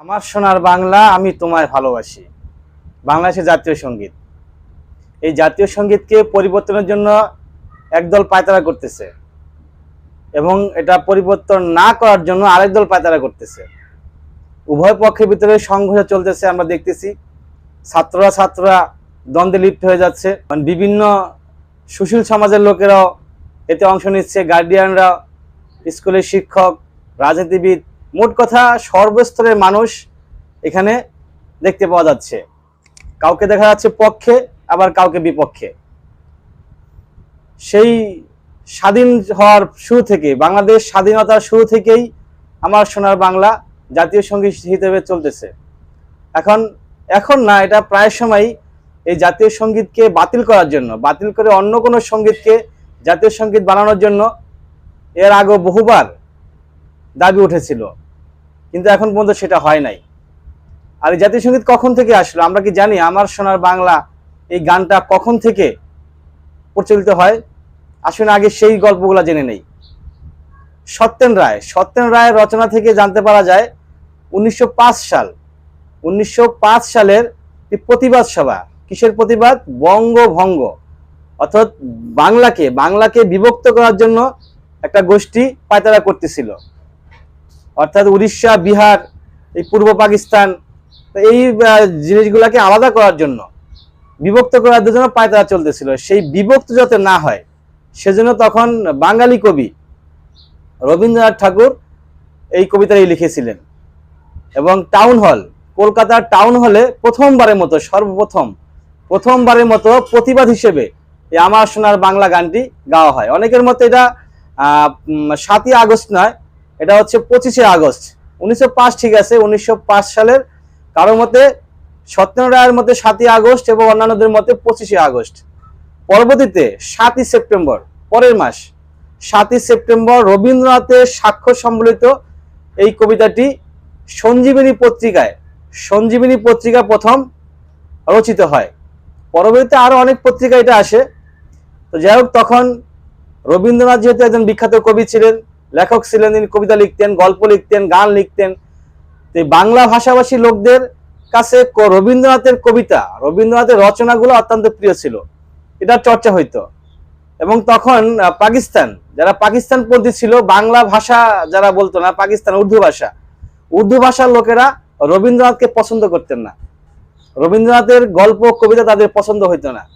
আমার সোনার বাংলা আমি তোমায় ভালোবাসি। বাংলাদেশের জাতীয় সংগীত। এই জাতীয় সঙ্গীতকে পরিবর্তনের জন্য একদল পায়তারা করতেছে। এবং এটা পরিবর্তন না করার জন্য আরেক দল পায়তারা করতেছে। উভয় পক্ষের ভিতরে সংঘর্ষ চলতেছে, আমরা দেখতেছি। ছাত্ররা ছাত্ররা দ্বন্দ্বে লিপ্ত হয়ে যাচ্ছে। মানে বিভিন্ন সুশীল সমাজের লোকেরাও এতে অংশ নিচ্ছে। গার্ডিয়ানরা স্কুলের শিক্ষক, রাজনীতিবিদ মোট কথা সর্বস্তরের মানুষ এখানে দেখতে পাওয়া যাচ্ছে। কাউকে দেখা যাচ্ছে পক্ষে, আবার কাউকে বিপক্ষে। সেই স্বাধীন হওয়ার শুরু থেকে, বাংলাদেশ স্বাধীনতার শুরু থেকেই আমার সোনার বাংলা জাতীয় সংগীত হিসেবে চলতেছে। এখন এখন না, এটা প্রায় সময় এই জাতীয় সঙ্গীতকে বাতিল করার জন্য, বাতিল করে অন্য কোনো সঙ্গীতকে জাতীয় সংগীত বানানোর জন্য এর আগে বহুবার দাবি উঠেছিল। কিন্তু এখন পর্যন্ত সেটা হয় নাই। আর এই জাতীয় সংগীত কখন থেকে আসলো? আমরা কি জানি? আমার সোনার বাংলা এই গানটা কখন থেকে প্রচলিত হয়? আসলে আগে সেই গল্পগুলো জেনে নেই। সত্যেন রায়। সত্যেন রায়ের রচনা থেকে জানতে পারা যায়, উনিশশো পাঁচ সাল, উনিশশো পাঁচ সালের প্রতিবাদ সভা। কিসের প্রতিবাদ? বঙ্গভঙ্গ। অর্থাৎ বাংলাকে বাংলাকে বিভক্ত করার জন্য একটা গোষ্ঠী পায়তারা করতেছিল। অর্থাৎ উড়িষ্যা, বিহার, এই পূর্ব পাকিস্তান এই জিনিসগুলোকে আলাদা করার জন্য, বিভক্ত করার জন্য পায়তারা চলতেছিল। সেই বিভক্ত যাতে না হয়, সেজন্য তখন বাঙালি কবি রবীন্দ্রনাথ ঠাকুর এই কবিতাটি লিখেছিলেন। এবং টাউন হল, কলকাতার টাউন হলে প্রথমবারের মতো, সর্বপ্রথম, প্রথমবারের মতো প্রতিবাদ হিসেবে আমার সোনার বাংলা গানটি গাওয়া হয়। অনেকের মতে এটা সাতই আগস্ট নয় এটা হচ্ছে পঁচিশে আগস্ট। উনিশশো পাঁচ ঠিক আছে, উনিশশো পাঁচ সালের কারোর মতে সত্যেন রায়ের মতে সাতই আগস্ট এবং অন্যান্যদের মতে পঁচিশে আগস্ট। পরবর্তীতে সাতই সেপ্টেম্বর, পরের মাস, সাতই সেপ্টেম্বর রবীন্দ্রনাথের স্বাক্ষর সম্বলিত এই কবিতাটি সঞ্জীবিনী পত্রিকায়, সঞ্জীবিনী পত্রিকা প্রথম রচিত হয়। পরবর্তীতে আরও অনেক পত্রিকা এটা আসে। তো যাই হোক, তখন রবীন্দ্রনাথ যেহেতু একজন বিখ্যাত কবি ছিলেন লেখক ছিলেন তিনি কবিতা লিখতেন, গল্প লিখতেন, গান লিখতেন। তো বাংলা ভাষাভাষী লোকদের কাছে রবীন্দ্রনাথের কবিতা, রবীন্দ্রনাথের রচনাগুলো অত্যন্ত প্রিয় ছিল। এটা চর্চা হইতো। এবং তখন পাকিস্তান, যারা পাকিস্তান পাকিস্তানপন্থী ছিল, বাংলা ভাষা যারা বলতো না, পাকিস্তান উর্দু ভাষা, উর্দু ভাষার লোকেরা রবীন্দ্রনাথকে পছন্দ করতেন না। রবীন্দ্রনাথের গল্প, কবিতা তাদের পছন্দ হইতো না।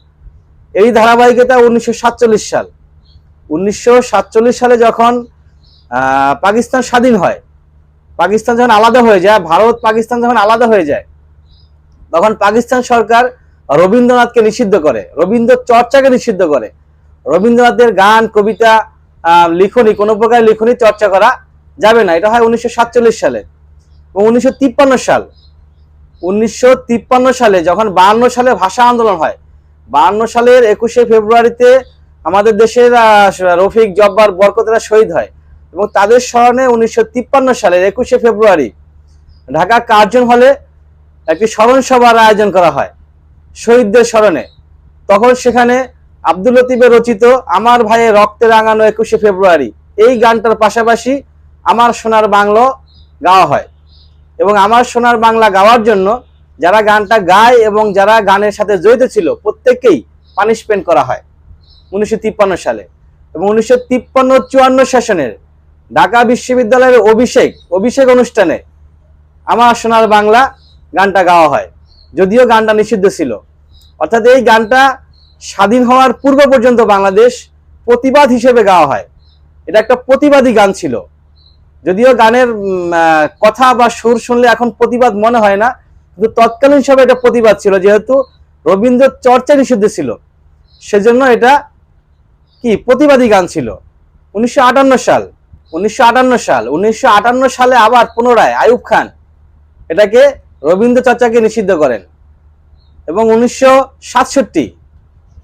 এই ধারাবাহিকতা উনিশশো সাতচল্লিশ সাল। উনিশশো সাতচল্লিশ সালে যখন পাকিস্তান স্বাধীন হয়। পাকিস্তান যখন আলাদা হয়ে যায়, ভারত পাকিস্তান যখন আলাদা হয়ে যায়, তখন পাকিস্তান সরকার রবীন্দ্রনাথকে নিষিদ্ধ করে, রবীন্দ্র চর্চাকে নিষিদ্ধ করে। রবীন্দ্রনাথের গান, কবিতা লিখনি, কোনো প্রকার লিখনী, চর্চা করা যাবে না। এটা হয় উনিশশো সাতচল্লিশ সালে এবং উনিশশো তিপ্পান্ন সাল। উনিশশো তিপ্পান্ন সালে যখন বাহান্ন সালে ভাষা আন্দোলন হয় বাহান্ন সালের একুশে ফেব্রুয়ারিতে আমাদের দেশের রফিক জব্বার বরকতরা শহীদ হয়। এবং তাদের স্মরণে উনিশশো তিপ্পান্ন সালের একুশে ফেব্রুয়ারি ঢাকা কার্জন হলে একটি স্মরণ সভার আয়োজন করা হয়, শহীদদের স্মরণে। তখন সেখানে আব্দুল লতিফের রচিত আমার ভাইয়ের রক্তে রাঙানো একুশে ফেব্রুয়ারি, এই গানটার পাশাপাশি আমার সোনার বাংলা গাওয়া হয়। এবং আমার সোনার বাংলা গাওয়ার জন্য যারা গানটা গায় এবং যারা গানের সাথে জড়িত ছিল, প্রত্যেককেই পানিশমেন্ট করা হয়, উনিশশো তিপ্পান্ন সালে। এবং উনিশশো তিপ্পান্ন চুয়ান্ন সেশনের ঢাকা বিশ্ববিদ্যালয়ের অভিষেক অভিষেক অনুষ্ঠানে আমার সোনার বাংলা গানটা গাওয়া হয়। যদিও গানটা নিষিদ্ধ ছিল। অর্থাৎ এই গানটা স্বাধীন হওয়ার পূর্ব পর্যন্ত বাংলাদেশ প্রতিবাদ হিসেবে গাওয়া হয়। এটা একটা প্রতিবাদী গান ছিল। যদিও গানের কথা বা সুর শুনলে এখন প্রতিবাদ মনে হয় না, কিন্তু তৎকালীন সময় এটা প্রতিবাদ ছিল। যেহেতু রবীন্দ্র চর্চা নিষিদ্ধ ছিল, সেজন্য এটা কি প্রতিবাদী গান ছিল। উনিশশো আটান্ন সাল। উনিশশো আটান্ন সাল। উনিশশো আটান্ন সালে আবার পুনরায় আয়ুব খান এটাকে রবীন্দ্র চর্চাকে নিষিদ্ধ করেন। এবং উনিশশো সাতষট্টি,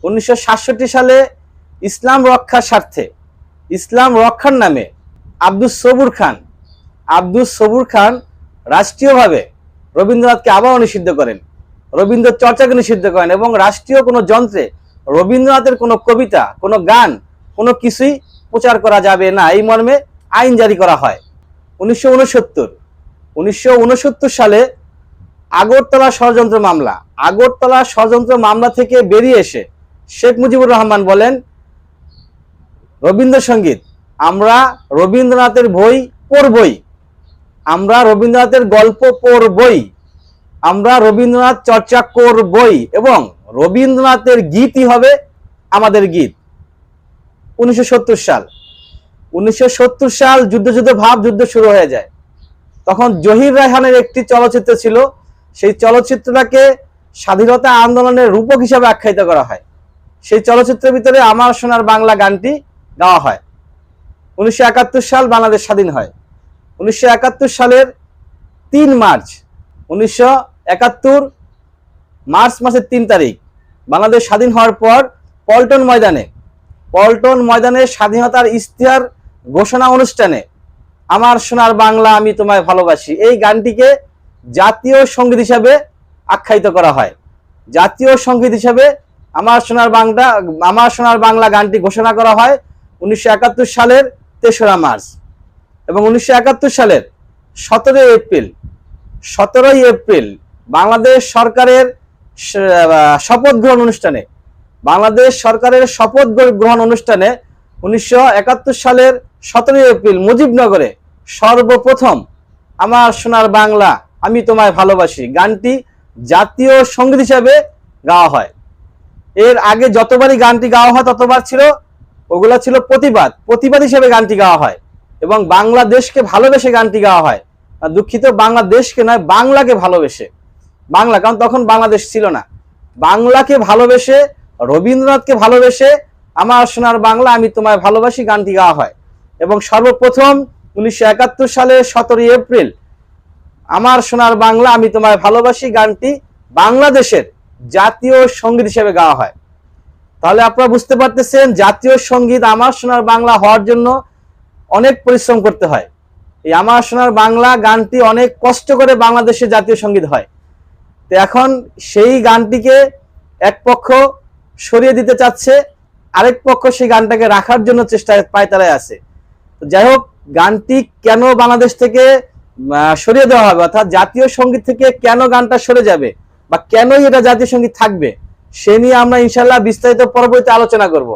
উনিশশো সালে ইসলাম রক্ষার স্বার্থে, ইসলাম রক্ষার নামে আব্দুল সবুর খান আব্দুল সবুর খান রাষ্ট্রীয়ভাবে রবীন্দ্রনাথকে আবারও নিষিদ্ধ করেন। রবীন্দ্র চর্চাকে নিষিদ্ধ করেন এবং রাষ্ট্রীয় কোনো যন্ত্রে রবীন্দ্রনাথের কোনো কবিতা, কোনো গান কোনো কিছুই প্রচার করা যাবে না। এই মর্মে আইন জারি করা হয়। উনিশশো উনসত্তর। উনিশশো সালে আগরতলা ষড়যন্ত্র মামলা। আগরতলা ষড়যন্ত্র মামলা থেকে বেরিয়ে এসে শেখ মুজিবুর রহমান বলেন, রবীন্দ্রসঙ্গীত, আমরা রবীন্দ্রনাথের বই পড়বই। আমরা রবীন্দ্রনাথের গল্প পড়বই। আমরা রবীন্দ্রনাথ চর্চা করবই এবং রবীন্দ্রনাথের গীতই হবে আমাদের গীত। উনিশশো সত্তর সাল। উনিশশো সত্তর সাল যুদ্ধ যুদ্ধ ভাব যুদ্ধ শুরু হয়ে যায়। তখন জহির রায়হানের একটি চলচ্চিত্র ছিল, সেই চলচ্চিত্রটাকে স্বাধীনতা আন্দোলনের রূপক হিসাবে আখ্যায়িত করা হয়। সেই চলচ্চিত্রের ভিতরে আমার সোনার বাংলা গানটি গাওয়া হয়। উনিশশো একাত্তর সাল বাংলাদেশ স্বাধীন হয়। উনিশশো একাত্তর সালের তিন মার্চ, উনিশশো একাত্তর মার্চ মাসের তিন তারিখ, বাংলাদেশ স্বাধীন হওয়ার পর পল্টন ময়দানে পল্টন ময়দানে স্বাধীনতার ইশতেহার ঘোষণা অনুষ্ঠানে, আমার সোনার বাংলা আমি তোমায় ভালোবাসি। এই গানটিকে জাতীয় সংগীত হিসাবে আখ্যায়িত করা হয়। জাতীয় সংগীত হিসাবে আমার সোনার বাংলা, আমার সোনার বাংলা গানটি ঘোষণা করা হয় উনিশশো একাত্তর সালের তেসরা মার্চ এবং উনিশশো একাত্তর সালের সতেরোই এপ্রিল। সতেরোই এপ্রিল বাংলাদেশ সরকারের শপথ গ্রহণ অনুষ্ঠানে, বাংলাদেশ সরকারের শপথ গ্রহণ অনুষ্ঠানে উনিশশো একাত্তর সালের সতেরোই এপ্রিল মুজিবনগরে সর্বপ্রথম আমার সোনার বাংলা আমি তোমায় ভালোবাসি গানটি জাতীয় সংগীত হিসাবে গাওয়া হয়। এর আগে যতবারই গানটি গাওয়া হয় ততবার ছিল, ওগুলা ছিল প্রতিবাদ। প্রতিবাদ হিসেবে গানটি গাওয়া হয় এবং বাংলাদেশকে ভালোবেসে গানটি গাওয়া হয়। দুঃখিত, বাংলাদেশকে নয়, বাংলাকে ভালোবেসে। বাংলা, কারণ তখন বাংলাদেশ ছিল না। বাংলাকে ভালোবেসে, রবীন্দ্রনাথকে ভালোবেসে আমার সোনার বাংলা আমি তোমায় ভালোবাসি গানটি গাওয়া হয়। এবং সর্বপ্রথম উনিশশো সালের সতেরোই এপ্রিল, আমার সোনার বাংলা, আমি তোমায় ভালোবাসি গানটি বাংলাদেশের জাতীয় সংগীত হিসেবে গাওয়া হয়। তাহলে আপনারা বুঝতে পারতেছেন, জাতীয় সংগীত আমার সোনার বাংলা হওয়ার জন্য অনেক পরিশ্রম করতে হয়। এই আমার সোনার বাংলা গানটি অনেক কষ্ট করে বাংলাদেশে জাতীয় সংগীত হয়। তো এখন সেই গানটিকে এক পক্ষ সরিয়ে দিতে চাচ্ছে, আরেক পক্ষ সেই গানটাকে রাখার জন্য চেষ্টায় পায়তারায় আছে। যাই হোক, গানটি কেন বাংলাদেশ থেকে সরিয়ে দেওয়া হবে? অর্থাৎ জাতীয় সংগীত থেকে কেন গানটা সরে যাবে? বা কেনই এটা জাতীয় সংগীত থাকবে? সে নিয়ে আমরা ইনশাল্লাহ বিস্তারিত পরবর্তীতে আলোচনা করব।